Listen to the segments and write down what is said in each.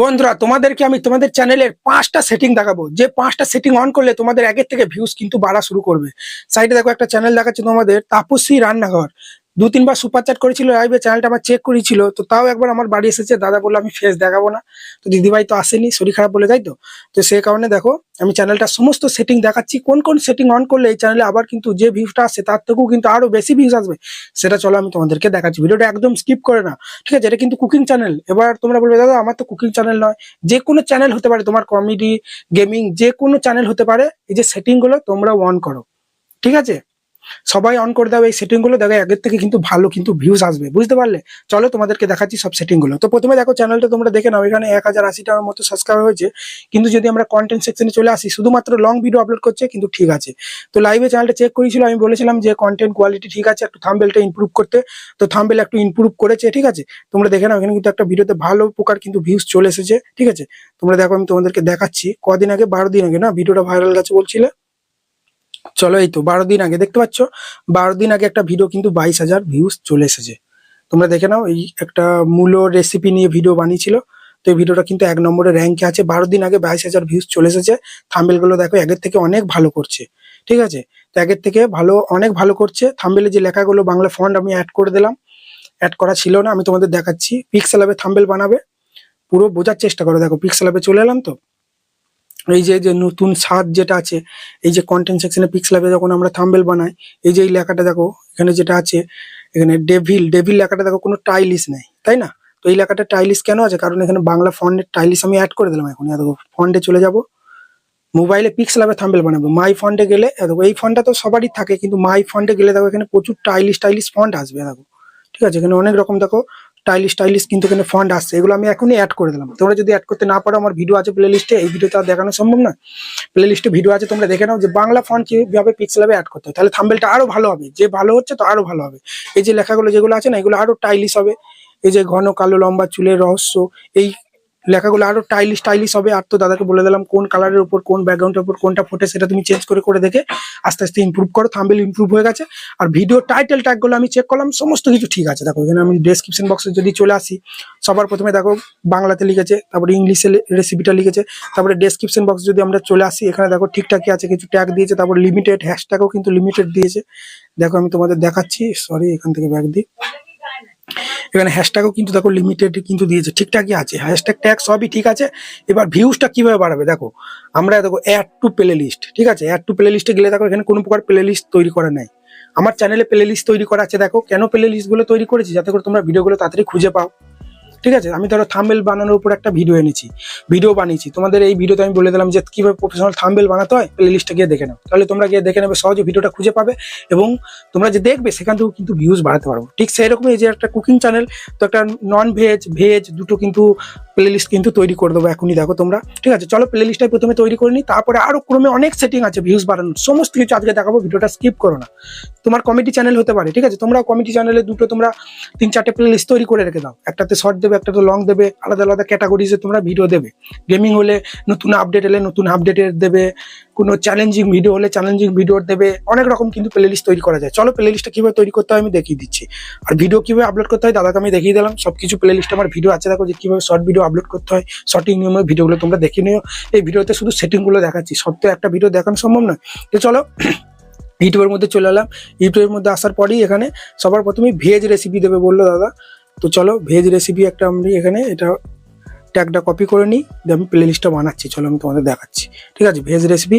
বন্ধুরা, তোমাদেরকে আমি তোমাদের চ্যানেলের পাঁচটা সেটিং দেখাবো। যে পাঁচটা সেটিং অন করলে তোমাদের আগের থেকে ভিউজ কিন্তু বাড়া শুরু করবে। সাইডে দেখো একটা চ্যানেল দেখাচ্ছে তোমাদের, তাপসী রান্নাঘর। দু তিনবার সুপার চ্যাট করেছিল লাইভে চ্যানেলটা আমার চেক করেছিল। তো তাও একবার আমার বাড়ি এসেছে, দাদা বলল আমি ফেস দেখাবো না। তো দিদিভাই তো আসেনি, শরীর খারাপ বলে, তাই তো? তো সেই কারণে দেখো, আমি চ্যানেলটা সমস্ত সেটিং দেখাচ্ছি, কোন কোন সেটিং অন করলে এই চ্যানেলে আবার কিন্তু যে ভিউজটা আসছে তার থেকেও কিন্তু আরও বেশি ভিউজ আসবে। সেটা চলো আমি তোমাদেরকে দেখাচ্ছি ভিডিওটা একদম স্কিপ করে না ঠিক আছে? এটা কিন্তু কুকিং চ্যানেল এবার তোমরা বলবে, দাদা, আমার তো কুকিং চ্যানেল নয়। যে কোনো চ্যানেল হতে পারে, তোমার কমেডি গেমিং যে কোনো চ্যানেল হতে পারে, এই যে সেটিংগুলো তোমরা অন করো, ঠিক আছে? সবাই অন করে দাও এই সেটিংগুলো, দেখো আগের থেকে কিন্তু ভালো কিন্তু ভিউজ আসবে, বুঝতে পারলে? চলো তোমাদেরকে দেখাচ্ছি সব সেটিংগুলো। তো প্রথমে দেখো চ্যানেলটা তোমরা দেখে নাও, এখানে এক হাজার আশিটার মতো সাবস্ক্রাইব হয়েছে। কিন্তু যদি আমরা কন্টেন্ট সেকশনে চলে আসি, শুধুমাত্র লং ভিডিও আপলোড করছে, কিন্তু ঠিক আছে। তো লাইভে চ্যানেলটা চেক করেছিল, আমি বলেছিলাম যে কন্টেন্ট কোয়ালিটি ঠিক আছে, একটু থাম্বেলটা ইমপ্রুভ করতে। তো থাম্বেল একটু ইমপ্রুভ করেছে, ঠিক আছে? তোমরা দেখে নাও, এখানে কিন্তু একটা ভিডিওতে ভালো প্রকার কিন্তু ভিউজ চলে এসেছে, ঠিক আছে? তোমরা দেখো, আমি তোমাদেরকে দেখাচ্ছি। কদিন আগে, বারো দিন আগে, না? ভিডিওটা ভাইরাল গেছে বলছিলে? চলো এই তো, বারো দিন আগে, দেখতে পাচ্ছ? বারো দিন আগে একটা ভিডিও কিন্তু বাইশ হাজার ভিউজ চলে এসেছে। তোমরা দেখে নাও, এই একটা মূলো রেসিপি নিয়ে ভিডিও বানিয়েছিল। তো এই ভিডিওটা কিন্তু এক নম্বরে র্যাঙ্কে আছে। বারো দিন আগে বাইশ হাজার ভিউজ চলে এসেছে। থাম্বেলগুলো দেখো, আগের থেকে অনেক ভালো করছে। ঠিক আছে? তো আগের থেকে ভালো, অনেক ভালো করছে। থাম্বেলে যে লেখাগুলো বাংলা ফন্ট আমি অ্যাড করে দিলাম অ্যাড করা ছিল না, আমি তোমাদের দেখাচ্ছি। পিক্সেল অ্যাপে থাম্বেল বানাবে। পুরো বোঝার চেষ্টা করো। দেখো পিক্সেল অ্যাপে চলে এলাম তো? এই যে যে নতুন স্বাদ যেটা আছে, এই যে কন্টেন্ট সেকশনে পিক্সেল অ্যাপে যখন আমরা থাম্বেল বানাই, এই যে এই লেখাটা দেখো, এখানে যেটা আছে, এখানে ডেভিল ডেভিল লেখাটা দেখো কোনো টাইলিস নেই, তাই না? তো এই লেখাটা টাইলিস কেন আছে? কারণ এখানে বাংলা ফন্টের টাইলিস আমি অ্যাড করে দিলাম এখন দেখো ফন্টে চলে যাব। মোবাইলে পিক্সেল অ্যাপে থাম্বেল বানাবো। মাই ফন্টে গেলে দেখো, এই ফন্টটা তো সবারই থাকে, কিন্তু মাই ফন্টে গেলে দেখো, এখানে প্রচুর টাইলিশ টাইলিশ ফন্ট আসবে, দেখো। ঠিক আছে, এখানে অনেক রকম, দেখো স্টাইলিশ স্টাইলিশ কিন্তু এখানে ফান্ড আসছে। এগুলো আমি এখনই অ্যাড করে দিলাম। তোমরা যদি অ্যাড করতে না পারো, আমার ভিডিও আছে প্লে লিস্টে এই ভিডিওতে আর দেখানো সম্ভব না প্লে লিস্টে ভিডিও আছে, তোমরা দেখে নাও যে বাংলা ফান্ড কীভাবে পিক্সেল হবে অ্যাড করতে হয়। তাহলে থাম্বেলটা আরও ভালো হবে। যে ভালো হচ্ছে, তো আরও ভালো হবে। এই যে লেখাগুলো যেগুলো আছে না, এগুলো আরও টাইলিশ হবে। এই যে ঘন, কালো, লম্বা, চুলের রহস্য, এই লেখাগুলো আরও টাইলিশ টাইলিশ হবে। আর তো দাদাকে বলে দিলাম, কোন কালারের উপর, কোন ব্যাকগ্রাউন্ডের উপর, কোনটা ফোটে সেটা তুমি চেঞ্জ করে করে দেখে আস্তে আস্তে ইমপ্রুভ করো। থাম্বেল ইমপ্রুভ হয়ে গেছে। আর ভিডিও টাইটেল ট্যাগগুলো আমি চেক করলাম, সমস্ত কিছু ঠিক আছে। দেখো, এখানে আমি ডেসক্রিপশন বক্সে যদি চলে আসি, সবার প্রথমে দেখো, বাংলাতে লিখেছে, তারপরে ইংলিশে রেসিপিটা লিখেছে, তারপরে ডেসক্রিপশন বক্স যদি আমরা চলে আসি, এখানে দেখো ঠিকঠাকই আছে, কিছু ট্যাগ দিয়েছে, তারপর লিমিটেড হ্যাশট্যাগও কিন্তু লিমিটেড দিয়েছে। দেখো, আমি তোমাদের দেখাচ্ছি সরি এখান থেকে ব্যাগ দিই। এখানে হ্যাশট্যাগও কিন্তু দেখো লিমিটেড কিন্তু দিয়েছে, ঠিকঠাকই আছে। হ্যাশট্যাগ ট্যাগ সবই ঠিক আছে, এবার ভিউজটা কীভাবে বাড়াবে দেখো, আমরা দেখো অ্যাড টু প্লে লিস্ট ঠিক আছে? অ্যাড টু প্লে লিস্টে গেলে দেখো এখানে কোনো প্রকার প্লে লিস্ট তৈরি করা নাই। আমার চ্যানেলে প্লে লিস্ট তৈরি করা আছে, দেখো। কেন প্লে লিস্টগুলো তৈরি করেছি? যাতে করে তোমরা ভিডিওগুলো তাড়াতাড়ি খুঁজে পাও। ঠিক আছে? আমি ধরো থামবেল বানানোর উপর একটা ভিডিও এনেছি। ভিডিও বানিয়েছি। তোমাদের এই ভিডিওতে আমি বলে দিলাম যে, কীভাবে প্রফেশনাল থামবেল বানাতে হয় প্লে লিস্টে গিয়ে দেখে নাও। তাহলে তোমরা গিয়ে দেখে নেবে, সহজে ভিডিওটা খুঁজে পাবে এবং তোমরা যে দেখবে, সেখান থেকেও কিন্তু ভিউজ বাড়াতে পারব। ঠিক সেই রকমই যে একটা কুকিং চ্যানেল তো একটা নন ভেজ ভেজ দুটো কিন্তু প্লে লিস্ট কিন্তু তৈরি করে দেবো এখনই, দেখো তোমরা। ঠিক আছে, চলো প্লে লিস্টটা প্রথমে তৈরি করে নিই। তারপরে আরও ক্রমে অনেক সেটিং আছে ভিউজ বাড়ানোর। সমস্ত কিছু আজকে দেখাবো, ভিডিওটা স্কিপ করো না। তোমার কমিটি চ্যানেল হতে পারে, ঠিক আছে? তোমরা কমিটি চ্যানেলে দুটো তোমরা তিন চারটে প্লে লিস্ট তৈরি করে রেখে দাও। একটাতে শর্ট দেবে, একটাতে লং দেবে, আলাদা আলাদা ক্যাটাগরিজে তোমরা ভিডিও দেবে। গেমিং হলে নতুন আপডেট এলে নতুন আপডেটের দেবে, কোনো চ্যালেঞ্জিং ভিডিও হলে চ্যালেঞ্জিং ভিডিওর দেবে, অনেক রকম কিন্তু প্লে লিস্ট তৈরি করা যায়। চলো প্লে লিস্টটা কীভাবে তৈরি করতে হয় আমি দেখিয়ে দিচ্ছি। আর ভিডিও কীভাবে আপলোড করতে হয়, দাদাকে আমি দেখিয়ে দিলাম। সবকিছু প্লে লিস্টে আমার ভিডিও আছে, দেখো যে কীভাবে শর্ট ভিডিও আপলোড করতে হয়। সঠিক নিয়মে ভিডিওগুলো তোমরা দেখে নিও। এই ভিডিওতে শুধু সেটিংগুলো দেখাচ্ছি। সব তো একটা ভিডিও দেখানো সম্ভব নয়। তো চলো, ইউটিউবের মধ্যে চলে এলাম। ইউটিউবের মধ্যে আসার পরেই এখানে সবার প্রথমে ভেজ রেসিপি দেবে বলল দাদা। তো চলো ভেজ রেসিপি একটা আমি এখানে এটা ট্যাগটা কপি করে নিই, দিয়ে আমি প্লে লিস্টটা বানাচ্ছি। চলো আমি তোমাদের দেখাচ্ছি। ঠিক আছে ভেজ রেসিপি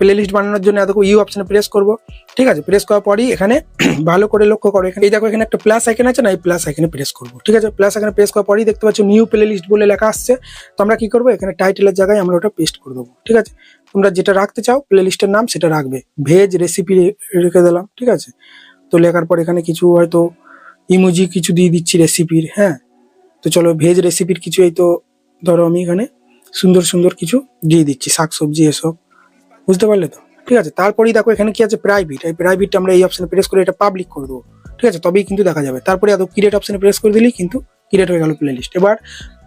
প্লে লিস্ট বানানোর জন্য এত ইউ অপশানে প্রেস করব। ঠিক আছে প্রেস করার পরই এখানে ভালো করে লক্ষ্য করো। এখানে এই দেখো, এখানে একটা প্লাস আইকন আছে না, এই প্লাস আইকনে প্রেস করব। ঠিক আছে প্লাস আইকনে প্রেস করার পরই দেখতে পাচ্ছ নিউ প্লে লিস্ট বলে লেখা আসছে। তো আমরা কি করব? এখানে টাইটেলের জায়গায় আমরা ওটা পেস্ট করে দেবো। ঠিক আছে, তোমরা যেটা রাখতে চাও প্লে লিস্টের নাম সেটা রাখবে। ভেজ রেসিপি রেখে দিলাম। ঠিক আছে, তো লেখার পর এখানে কিছু হয়তো ইমোজি কিছু দিয়ে দিচ্ছি রেসিপির হ্যাঁ। তো চলো ভেজ রেসিপির কিছু এই তো ধরো আমি এখানে সুন্দর সুন্দর কিছু দিয়ে দিচ্ছি শাকসবজি এসব। বুঝতে পারলে তো? ঠিক আছে, তারপরেই দেখো এখানে কি আছে প্রাইভেট এই প্রাইভেটটা আমরা এই অপশানে প্রেস করে এটা পাবলিক করে দেবো। ঠিক আছে, তবেই কিন্তু দেখা যাবে। তারপরে এত ক্রিয়েট অপশনে প্রেস করে দিলেই কিন্তু ক্রিয়েট হয়ে গেল প্লে লিস্ট এবার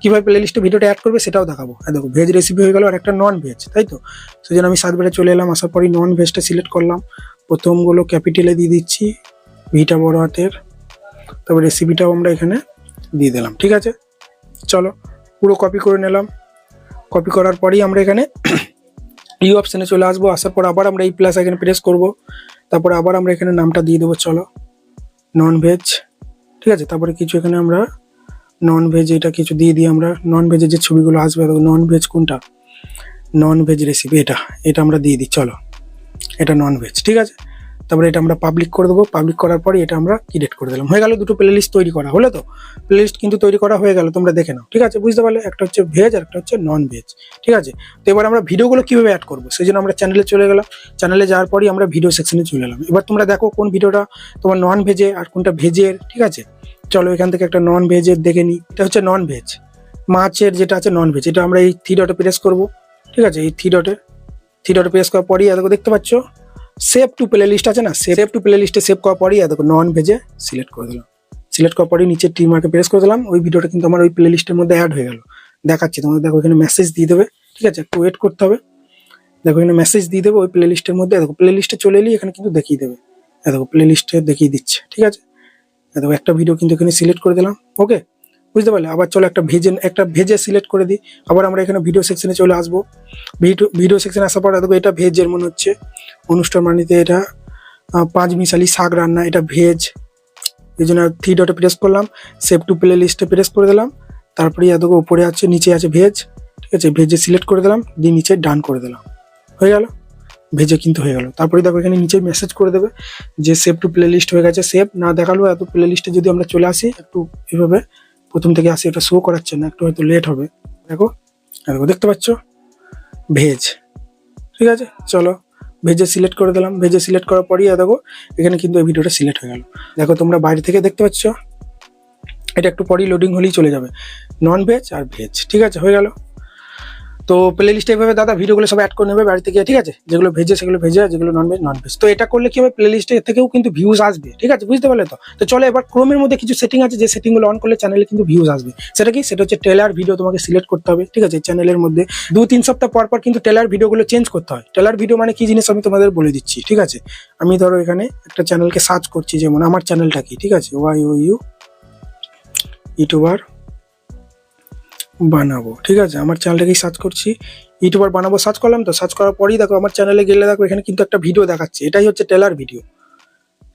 কীভাবে প্লে লিস্টে ভিডিওটা অ্যাড করবে সেটাও দেখাবো। আর দেখো ভেজ রেসিপি হয়ে গেল আর একটা নন ভেজ তাই তো? সেই জন্য আমি সাতবারে চলে এলাম, আসার পরই নন ভেজটা সিলেক্ট করলাম। প্রথমগুলো ক্যাপিটালে দিয়ে দিচ্ছি, ভিটা বড় হাতের। তবে রেসিপিটাও আমরা এখানে দিয়ে দিলাম, ঠিক আছে? চলো, পুরো কপি করে নিলাম। কপি করার পরেই আমরা এখানে এই অপশানে চলে আসব। আসার পর আবার আমরা এই প্লাস এখানে প্রেস করব। তারপরে আবার আমরা এখানে নামটা দিয়ে দেবো, চলো। নন ভেজ ঠিক আছে? তারপরে কিছু এখানে আমরা নন ভেজ এটা কিছু দিয়ে দিই আমরা। নন ভেজের যে ছবিগুলো আসবে নন ভেজ কোনটা? নন ভেজ রেসিপি এটা। এটা আমরা দিয়ে দিই, চলো। এটা নন ভেজ ঠিক আছে? তারপরে এটা আমরা পাবলিক করে দেবো। পাবলিক করার পরে এটা আমরা ক্রিয়েট করে দিলাম। হয়ে গেল দুটো প্লে লিস্ট তৈরি করা, হলো তো? প্লে লিস্ট কিন্তু তৈরি করা হয়ে গেল, তোমরা দেখে নাও, ঠিক আছে? বুঝতে পারলে? একটা হচ্ছে ভেজ আর একটা হচ্ছে নন ভেজ ঠিক আছে? তো এবার আমরা ভিডিওগুলো কীভাবে অ্যাড করব? সেই জন্য আমরা চ্যানেলে চলে গেলাম। চ্যানেলে যাওয়ার পরই আমরা ভিডিও সেকশনে চলে এলাম। এবার তোমরা দেখো কোন ভিডিওটা তোমার নন ভেজে আর কোনটা ভেজের ঠিক আছে? চলো এখান থেকে একটা নন ভেজের দেখে নিই। এটা হচ্ছে নন ভেজ মাছের যেটা আছে নন ভেজ এটা আমরা এই থ্রি ডটে প্রেস করব, ঠিক আছে? এই থ্রি ডটে থ্রি ডটে প্রেস করার পরই দেখতে পাচ্ছ? সেভ টু প্লে লিস্ট আছে না? সেভ টু প্লে লিস্টে সেভ করার পরই এত নন ভেজে সিলেক্ট করে দিলাম। সিলেক্ট করার পরই নিচে টি মার্কে প্রেস করে দিলাম। ওই ভিডিওটা কিন্তু আমার ওই প্লে লিস্টের মধ্যে অ্যাড হয়ে গেল। দেখাচ্ছি, তোমাদের দেখো, এখানে মেসেজ দিয়ে দেবে। ঠিক আছে? একটু ওয়েট করতে হবে। দেখো, এখানে মেসেজ দিয়ে দেবে, ওই প্লে লিস্টের মধ্যে। দেখো প্লে লিস্টে চলে এলি এখানে কিন্তু দেখিয়ে দেবে। দেখো প্লে লিস্টে দেখিয়ে দিচ্ছে। ঠিক আছে? দেখো, একটা ভিডিও কিন্তু এখানে সিলেক্ট করে দিলাম। ওকে বুঝতে পারলে? আবার চলো একটা ভেজে একটা ভেজে সিলেক্ট করে দিই। আবার আমরা এখানে ভিডিও সেকশনে চলে আসব। ভিডিও ভিডিও সেকশনে আসার পর দেখো এটা ভেজের মনে হচ্ছে। অনুষ্ঠান মানিতে এটা পাঁচ মিশালি শাক রান্না, এটা ভেজ। এই জন্য থ্রি ডটে প্রেস করলাম। সেভ টু প্লে লিস্টে প্রেস করে দিলাম। তারপরে এতকে উপরে আছে, নিচে আছে ভেজ। ঠিক আছে, ভেজে সিলেক্ট করে দিলাম। দিয়ে নিচে ডান করে দিলাম। হয়ে গেল? ভেজে কিন্তু হয়ে গেল। তারপরে দেখো এখানে নিচে মেসেজ করে দেবে যে সেভ টু প্লে লিস্ট হয়ে গেছে। সেভ না দেখাল এত প্লে লিস্টে যদি আমরা চলে আসি, একটু এভাবে প্রথম থেকে আসি, এটা শো করাচ্ছে না, একটু হয়তো লেট হবে। দেখো দেখো, দেখতে পাচ্ছ? ভেজ। ঠিক আছে? চলো, ভেজে সিলেক্ট করে দিলাম। ভেজে সিলেক্ট করার পরই দেখো, এখানে কিন্তু এই ভিডিওটা সিলেক্ট হয়ে গেল। দেখো, তোমরা বাইরে থেকে দেখতে পাচ্ছ? এটা একটু পরই লোডিং হলেই চলে যাবে। নন ভেজ আর ভেজ ঠিক আছে? হয়ে গেল। তো প্লে লিস্টে এইভাবে দাদা ভিডিওগুলো সব অ্যাড করে নেবে বাড়ি থেকে ঠিক আছে? যেগুলো ভেজে, সেগুলো ভেজে যেগুলো নন ভেজ নন ভেজ তো এটা করলে কি হবে? প্লে লিস্টে থেকেও কিন্তু ভিউজ আসবে, ঠিক আছে? বুঝতে পারলে তো? তো চলো এবার ক্রোমের মধ্যে কিছু সেটিং আছে, যে সেটিংগুলো অন করলে চ্যানেলে কিন্তু ভিউজ আসবে। সেটা কি? সেটা হচ্ছে টেলার ভিডিও তোমাকে সিলেক্ট করতে হবে, ঠিক আছে? চ্যানেলের মধ্যে। দু তিন সপ্তাহ পর পর কিন্তু টেলার ভিডিওগুলো চেঞ্জ করতে হয়। টেলার ভিডিও মানে কি জিনিস আমি তোমাদের বলে দিচ্ছি, ঠিক আছে? আমি ধরো এখানে একটা চ্যানেলকে সার্চ করছি, যেমন আমার চ্যানেলটা কি, ঠিক আছে? ওয়াই ও ইউ ইউটিউবার বানাবো, ঠিক আছে? আমার চ্যানেলটাকেই সার্চ করছি। ইউটিউবার বানাবো সার্চ করলাম তো সার্চ করার পরেই দেখো আমার চ্যানেলে গেলে দেখো এখানে কিন্তু একটা ভিডিও দেখাচ্ছে। এটাই হচ্ছে টেলার ভিডিও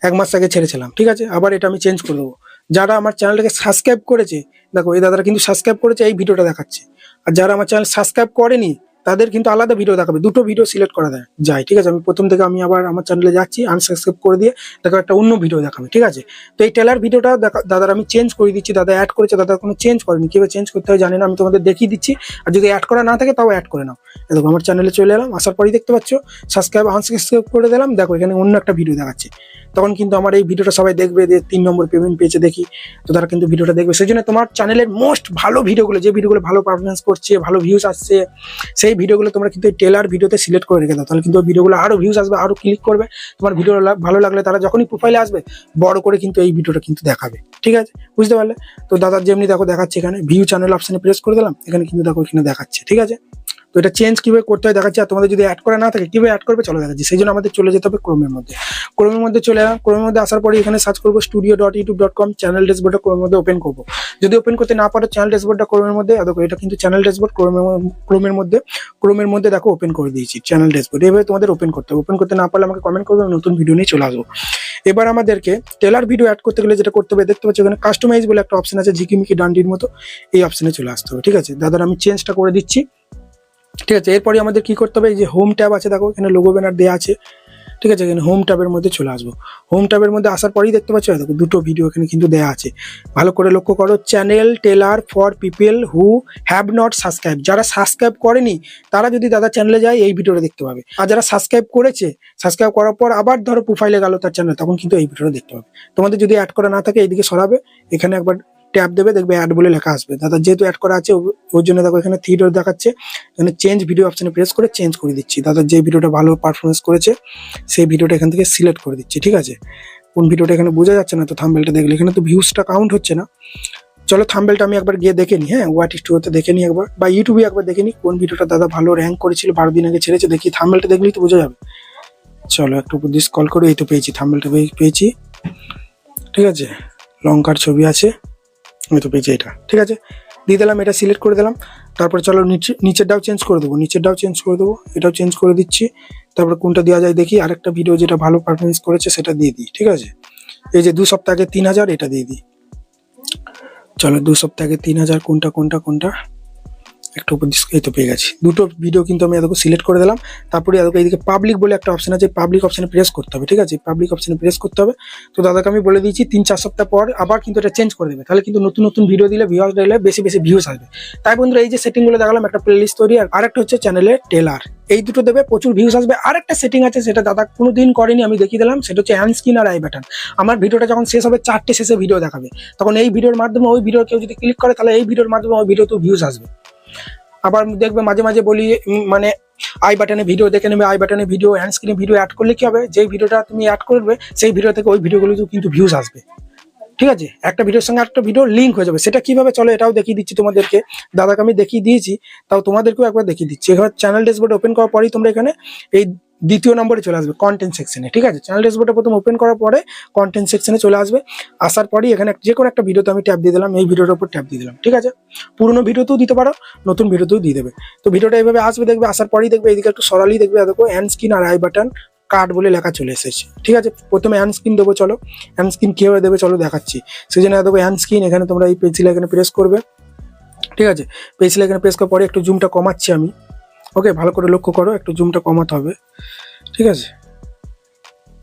এক মাস আগে ছেড়েছিলাম, ঠিক আছে? আবার এটা আমি চেঞ্জ করে দেবো। যারা আমার চ্যানেলটাকে সাবস্ক্রাইব করেছে, দেখো, এই দাদারা কিন্তু সাবস্ক্রাইব করেছে, এই ভিডিওটা দেখাচ্ছে। আর যারা আমার চ্যানেল সাবস্ক্রাইব করেনি তাদের কিন্তু আলাদা ভিডিও দেখাবে। দুটো ভিডিও সিলেক্ট করা দেয় যায়, ঠিক আছে? আমি প্রথম থেকে আমি আবার আমার চ্যানেলে যাচ্ছি আনসাবস্ক্রাইব করে দিয়ে দেখো একটা অন্য ভিডিও দেখাবে, ঠিক আছে? তো এই টেলার ভিডিওটা দাদার আমি চেঞ্জ করে দিচ্ছি, দাদা অ্যাড করেছে, দাদা কোনো চেঞ্জ করেনি। কীভাবে চেঞ্জ করতে হয় জানি না, আমি তোমাদের দেখিয়ে দিচ্ছি। আর যদি অ্যাড করা না থাকে, তাও অ্যাড করে নাও। দেখো, আমার চ্যানেলে চলে এলাম, আসার পরেই দেখতে পাচ্ছ সাবস্ক্রাইব আনসাবস্ক্রাইব করে দিলাম। দেখো, এখানে অন্য একটা ভিডিও দেখাচ্ছে। তখন কিন্তু আমার এই ভিডিওটা সবাই দেখবে, যে তিন নম্বর পেমেন্ট পেয়েছে দেখি। তো তারা কিন্তু ভিডিওটা দেখবে। সেই জন্য তোমার চ্যানেলের মোস্ট ভালো ভিডিওগুলো, যে ভিডিওগুলো ভালো পারফরমেন্স করছে, ভালো ভিউজ আসছে, সেই ভিডিওগুলো তোমরা কিন্তু এই টেলার ভিডিওতে সিলেক্ট করে রেখে দাও। তাহলে কিন্তু ভিডিওগুলো আরও ভিউজ আসবে আরও ক্লিক করবে। তোমার ভিডিও ভালো লাগলে তারা যখনই প্রোফাইলে আসবে, বড় করে কিন্তু এই ভিডিওটা কিন্তু দেখাবে। ঠিক আছে? বুঝতে পারলে? তো দাদার যেমনি দেখো দেখাচ্ছে এখানে ভিউ চ্যানেল অপশনে প্রেস করে দিলাম, এখানে কিন্তু দেখো এখানে দেখাচ্ছে। ঠিক আছে? তো এটা চেঞ্জ কীভাবে করতে হয় দেখাচ্ছে, আর তোমাদের যদি অ্যাড করা না থাকে, কীভাবে অ্যাড করবে চলো দেখাচ্ছি। সেই জন্য আমাদের চলে যেতে হবে ক্রোমের মধ্যে। ক্রোমের মধ্যে চলে এলাম ক্রোমের মধ্যে আসার পরে এখানে সার্চ করব studio dot YouTube dot com channel ড্যাশবোর্ডটা ক্রোমের মধ্যে ওপেন করব। যদি ওপেন করতে না পারো চ্যানেল ড্যাশবোর্ডটা ক্রোমের মধ্যে দেখো এটা কিন্তু চ্যানেল ড্যাশবোর্ড ক্রোমের ক্রোমের মধ্যে ক্রোমের মধ্যে দেখো ওপেন করে দিয়েছি চ্যানেল ড্যাশবোর্ড এভাবে তোমাদের ওপেন করতে হবে। ওপেন করতে না পারলে আমাকে কমেন্ট করবে নতুন ভিডিও নিয়ে চলে আসব। এবার আমাদেরকে টেলার ভিডিও অ্যাড করতে গেলে যেটা করতে হবে, দেখতে পাচ্ছি ওখানে কাস্টমাইজ বলে একটা অপশন আছে, ঝিকিমিকি ডান্ডির মতো, এই অপশনে চলে আসতে হবে। ঠিক আছে? দাদার আমি চেঞ্জটা করে দিচ্ছি। ঠিক আছে, এরপরে আমাদের কি করতে হবে? এই যে হোম ট্যাব আছে, দেখো, এখানে লোগো ব্যানার দেওয়া আছে। ঠিক আছে, এখানে হোম ট্যাবের মধ্যে চলে আসব। হোম ট্যাবের মধ্যে আসার পরেই দেখতে পাচ্ছ, দেখো, দুটো ভিডিও এখানে কিন্তু দেওয়া আছে। ভালো করে লক্ষ্য করো channel trailer for people who have not subscribe যারা সাবস্ক্রাইব করেনি, তারা যদি দাদা চ্যানেলে যায়, এই ভিডিওটা দেখতে পাবে। আর যারা সাবস্ক্রাইব করেছে সাবস্ক্রাইব করার পর আবার ধরো প্রোফাইলে গেল তার চ্যানেল তখন কিন্তু এই ভিডিওটা দেখতে পাবে। তোমাদের যদি অ্যাড করা না থাকে, এইদিকে সরাবে। এখানে একবার ট্যাপ দেবে, দেখবে অ্যাড বলে লেখা আসবে। দাদা, যেহেতু অ্যাড করা আছে ওর জন্য দেখো এখানে ডট দেখাচ্ছে। এখানে চেঞ্জ ভিডিও অপশানে প্রেস করে চেঞ্জ করে দিচ্ছি। দাদা, যে ভিডিওটা ভালো পারফরমেন্স করেছে, সেই ভিডিওটা এখান থেকে সিলেক্ট করে দিচ্ছি, ঠিক আছে? কোন ভিডিওটা এখানে বোঝা যাচ্ছে না, তো থাম্বেলটা দেখলে। এখানে তো ভিউজটা কাউন্ট হচ্ছে না। চলো থাম্বেলটা আমি একবার গিয়ে দেখে নিই হ্যাঁ? ওয়াট স্টুডিওতে দেখে নিই একবার। বা ইউটিউবে একবার দেখে নিই কোন ভিডিওটা দাদা ভালো র্যাঙ্ক করেছিল, বারো দিন আগে ছেড়েছে, দেখি থাম্বেলটা দেখলেই তো বোঝা যাবে। চলো একটু উপর দিয়ে কল করে, এই তো পেয়েছি থাম্বেলটা পেয়েছি। ঠিক আছে? লঙ্কার ছবি আছে। তো পেয়েছি এটা। ঠিক আছে? দিয়ে দিলাম, এটা সিলেক্ট করে দিলাম। তারপরে চলো নিচে, নিচেরটাও চেঞ্জ করে দেবো, নিচেরটাও চেঞ্জ করে দেবো, এটাও চেঞ্জ করে দিচ্ছি। তারপরে কোনটা দেওয়া যায় দেখি, আরেকটা ভিডিও যেটা ভালো পারফরমেন্স করেছে সেটা দিয়ে দিই, ঠিক আছে? এই যে দু সপ্তাহ আগে তিন হাজার, এটা দিয়ে দিই। চলো দু সপ্তাহ আগে তিন হাজার, কোনটা কোনটা কোনটা? একটু উপর এই তো পেয়ে গেছি। দুটো ভিডিও কিন্তু আমি এতকে সিলেক্ট করে দিলাম। তারপরে এতকে এইদিকে পাবলিক বলে একটা অপশন আছে পাবলিক অপশনে প্রেস করতে হবে, ঠিক আছে? পাবলিক অপশনে প্রেস করতে হবে। তো দাদাকে আমি বলে দিয়েছি, তিন চার সপ্তাহ পর আবার কিন্তু এটা চেঞ্জ করে দেবে। তাহলে কিন্তু নতুন নতুন ভিডিও দিলে ভিউয়ার্স দিলে বেশি বেশি ভিউজ আসবে। তাই বন্ধুরা, এই যে সেটিংগুলো দেখালাম, একটা প্লে লিস্ট তৈরি, আর আরেকটা হচ্ছে চ্যানেলের টেলার এই দুটো দেবে, প্রচুর ভিউজ আসবে। আরেকটা সেটিং আছে, সেটা দাদা কোনোদিন করেনি, আমি দেখিয়ে দিলাম, সেটা হচ্ছে হ্যান্ড স্ক্রিন আর আই বাটন আমার ভিডিওটা যখন শেষ হবে, চারটে শেষে ভিডিও দেখাবে। তখন এই ভিডিওর মাধ্যমে ওই ভিডিও কেউ যদি ক্লিক করে, তাহলে এই ভিডিওর মাধ্যমে ওই ভিডিওতেও ভিউজ আসবে। আবার দেখবে মাঝে মাঝে বলি মানে আই বাটনে ভিডিও দেখে নেবে আই বাটনে ভিডিও হ্যান্ড স্ক্রিনে ভিডিও অ্যাড করলে কি হবে? যেই ভিডিওটা তুমি অ্যাড করবে, সেই ভিডিও থেকে ওই ভিডিওগুলো কিন্তু ভিউজ আসবে। ঠিক আছে? একটা ভিডিওর সঙ্গে একটা ভিডিও লিঙ্ক হয়ে যাবে। সেটা কীভাবে চলো এটাও দেখিয়ে দিচ্ছি তোমাদেরকে। দাদাকে আমি দেখিয়ে দিয়েছি, তাও তোমাদেরকেও একবার দেখিয়ে দিচ্ছি। এবার চ্যানেল ড্যাশবোর্ড ওপেন করার পরেই তোমরা এখানে এই দ্বিতীয় নম্বরে চলে আসবে কন্টেন্ট সেকশনে ঠিক আছে? চ্যানেল ড্যাশবোর্ডটা প্রথম ওপেন করার পরে কন্টেন্ট সেকশনে চলে আসবে। আসার পরেই এখানে যে কোনো একটা ভিডিওতে আমি ট্যাপ দিয়ে দিলাম, এই ভিডিওর উপর ট্যাপ দিয়ে দিলাম। ঠিক আছে? পুরনো ভিডিওতেও দিতে পারো, নতুন ভিডিওতেও দিয়ে দেবে। তো ভিডিওটা এইভাবে আসবে, দেখবে, আসার পরেই দেখবে, এদিকে একটু সরালি দেখবে, দেখো হ্যান্ড স্ক্রিন আর আই বাটন কার্ড বলে লেখা চলে এসেছে। ঠিক আছে? প্রথমে হ্যান্ড স্ক্রিন দেবো, চলো। স্ক্রিন কীভাবে দেবে, চলো দেখাচ্ছি। সেই জন্য হ্যান্ড স্ক্রিন এখানে তোমরা এই পেন্সিল এখানে প্রেস করবে। ঠিক আছে? পেন্সিল এখানে প্রেস করার পরে একটু জুমটা কমাচ্ছি আমি। ওকে ভালো করে লক্ষ্য করো, একটু জুমটা কমাতে হবে। ঠিক আছে?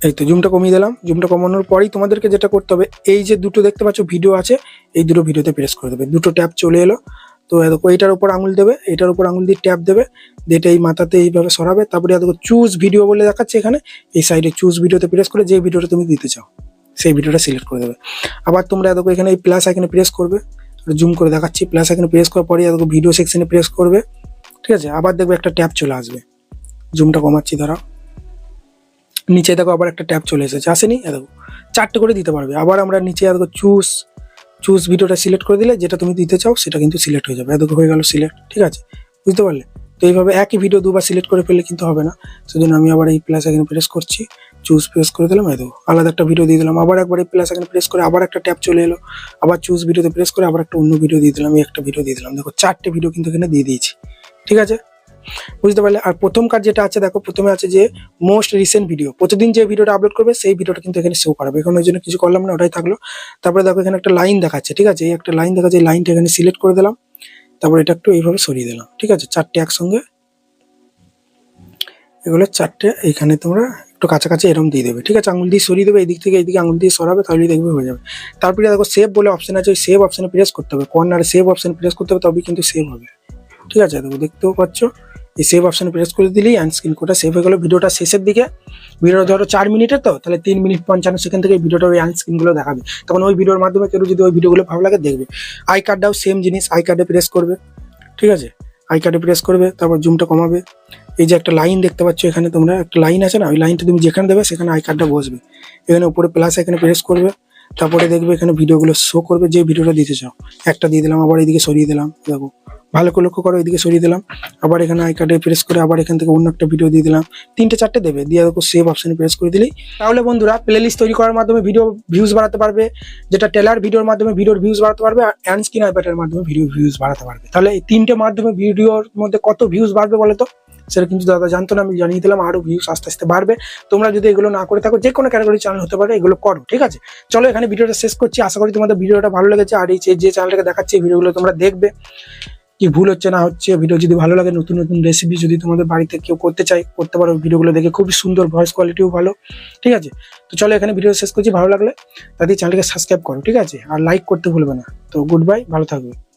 এই তো জুমটা কমিয়ে দিলাম। জুমটা কমানোর পরেই তোমাদেরকে যেটা করতে হবে, এই যে দুটো দেখতে পাচ্ছ ভিডিও আছে, এই দুটো ভিডিওতে প্রেস করে দেবে। দুটো ট্যাব চলে এলো। তো এইটার উপর আঙুল দেবে এটার উপর আঙুল দিয়ে ট্যাপ দেবে, দিয়ে এই মাথাতে এইভাবে সরাবে, তারপরে দেখো চুজ ভিডিও বলে দেখাচ্ছে এখানে, এই সাইডে চুজ ভিডিওতে প্রেস করে যে ভিডিওটা তুমি দিতে চাও, সেই ভিডিওটা সিলেক্ট করে দেবে। আবার তোমরা দেখো, এখানে এই প্লাস এখানে প্রেস করবে জুম করে দেখাচ্ছি প্লাস এখানে প্রেস করার পরে দেখো ভিডিও সেকশনে প্রেস করবে, ঠিক আছে? আবার দেখবে একটা ট্যাপ চলে আসবে জুমটা কমাচ্ছি দাঁড়াও নিচে দেখো, আবার একটা ট্যাপ চলে এসেছে, আসেনি? দেখো, চারটে করে দিতে পারবে। আবার আমরা নিচে দেখো চুজ চুজ ভিডিওটা সিলেক্ট করে দিলে যেটা তুমি দিতে চাও সেটা কিন্তু সিলেক্ট হয়ে যাবে। এ দেখো হয়ে গেল সিলেক্ট ঠিক আছে? বুঝতে পারলে? তো এইভাবে একই ভিডিও দুবার সিলেক্ট করে ফেললে কিন্তু হবে না। সেজন্য আমি আবার এই প্লাস এখানে প্রেস করছি চুজ প্রেস করে দিলাম দেখো আলাদা একটা ভিডিও দিয়ে দিলাম, আবার একবার এই প্লাস এখানে প্রেস করে আবার একটা ট্যাব চলে এলো। আবার চুজ ভিডিওতে প্রেস করে আবার একটা অন্য ভিডিও দিয়ে দিলাম, এই একটা ভিডিও দিয়ে দিলাম। দেখো, চারটে ভিডিও কিন্তু এখানে দিয়ে দিয়েছি, ঠিক আছে? বুঝতে পারলে? আর প্রথম কাজ যেটা আছে, দেখো, প্রথমে আছে যে মোস্ট রিসেন্ট ভিডিও প্রতিদিন যে ভিডিওটা আপলোড করবে, সেই ভিডিওটা কিন্তু এখানে শো করাবে। এখন ওই জন্য কিছু করলাম না, ওটাই থাকল। তারপরে দেখো, এখানে একটা লাইন দেখাচ্ছে, ঠিক আছে? এই একটা লাইন দেখাচ্ছে, এই লাইনটা এখানে সিলেক্ট করে দিলাম। তারপরে এটা একটু এইভাবে সরিয়ে দিলাম, ঠিক আছে? চারটে একসঙ্গে। এগুলো চারটে, এখানে তোমরা একটু কাছাকাছি এরকম দিয়ে দেবে, ঠিক আছে? আঙুল দিয়ে সরিয়ে দেবে, এদিক থেকে এদিকে আঙুল দিয়ে সরাবে, তাহলেই দেখবে হয়ে যাবে। তারপরে দেখো সেভ বলে অপশন আছে, ওই সেভ অপশনে প্রেস করতে হবে। কর্নারে সেভ অপশন প্রেস করতে হবে, তবেই কিন্তু সেভ হবে, ঠিক আছে? দেখো, দেখতেও পাচ্ছ? এই সেভ অপশনে প্রেস করে দিলেই স্ক্রিন কোডটা সেভ হয়ে গেলো। ভিডিওটা শেষের দিকে। ভিডিওটা ধরো চার মিনিটের তো, তাহলে তিন মিনিট পঞ্চান্ন সেকেন্ড থেকে ভিডিওটা ওই স্ক্রিনগুলো দেখাবে। তখন ওই ভিডিওর মাধ্যমে কেউ যদি ওই ভিডিওগুলো ভালো লাগে দেখবে। আই কার্ডটাও সেম জিনিস আই কার্ডে প্রেস করবে। ঠিক আছে? আই কার্ডে প্রেস করবে, তারপর জুমটা কমাবে। এই যে একটা লাইন দেখতে পাচ্ছ এখানে তোমরা, একটা লাইন আছে না? ওই লাইনটা তুমি যেখানে দেবে, সেখানে আই কার্ডটা বসবে। এখানে উপরে প্লাস এখানে প্রেস করবে। তারপরে দেখবে এখানে ভিডিওগুলো শো করবে, যে ভিডিওটা দিতে চাও। একটা দিয়ে দিলাম, আবার এদিকে সরিয়ে দিলাম, দেখো। ভালো করে লক্ষ্য করো, এদিকে সরিয়ে দিলাম। আবার এখানে আই কার্ডে প্রেস করে আবার এখান থেকে অন্য একটা ভিডিও দিয়ে দিলাম। তিনটে চারটে দেবে, দিয়ে দেখো সেভ অপশানে প্রেস করে দিলেই। তাহলে বন্ধুরা প্লে লিস্ট তৈরি করার মাধ্যমে ভিডিও ভিউজ বাড়াতে পারবে, যেটা টেলার ভিডিওর মাধ্যমে ভিডিওর ভিউজ বাড়াতে পারবে, আর অ্যান্ড স্ক্রিন আইপ্যাডের মাধ্যমে ভিডিও ভিউজ বাড়াতে পারবে। তাহলে এই তিনটে মাধ্যমে ভিডিওর মধ্যে কত ভিউজ বাড়বে বলো তো? সেটা কিন্তু দাদা জানতো না, আমি জানিয়ে দিলাম আরও ভিউজ আস্তে আস্তে বাড়বে। তোমরা যদি এগুলো না করে থাকো যে কোনো ক্যাটাগরি চ্যানেল হতে পারে, এগুলো করো, ঠিক আছে? চলো এখানে ভিডিওটা শেষ করছি, আশা করি তোমাদের ভিডিওটা ভালো লেগেছে, আর এই যে চ্যানেলটাকে দেখাচ্ছে ভিডিওগুলো তোমরা দেখবে। কি ভুল হচ্ছে, না হচ্ছে ভিডিও যদি ভালো লাগে, নতুন নতুন রেসিপি যদি তোমাদের বাড়িতে কেউ করতে চাই করতে পারো। ভিডিওগুলো দেখে খুবই সুন্দর ভয়েস কোয়ালিটিও ভালো, ঠিক আছে? তো চলো এখানে ভিডিও শেষ করছি, ভালো লাগলে তাদের চ্যানেলকে সাবস্ক্রাইব করো, ঠিক আছে? আর লাইক করতে ভুলবে না। তো গুড বাই ভালো থাকবে।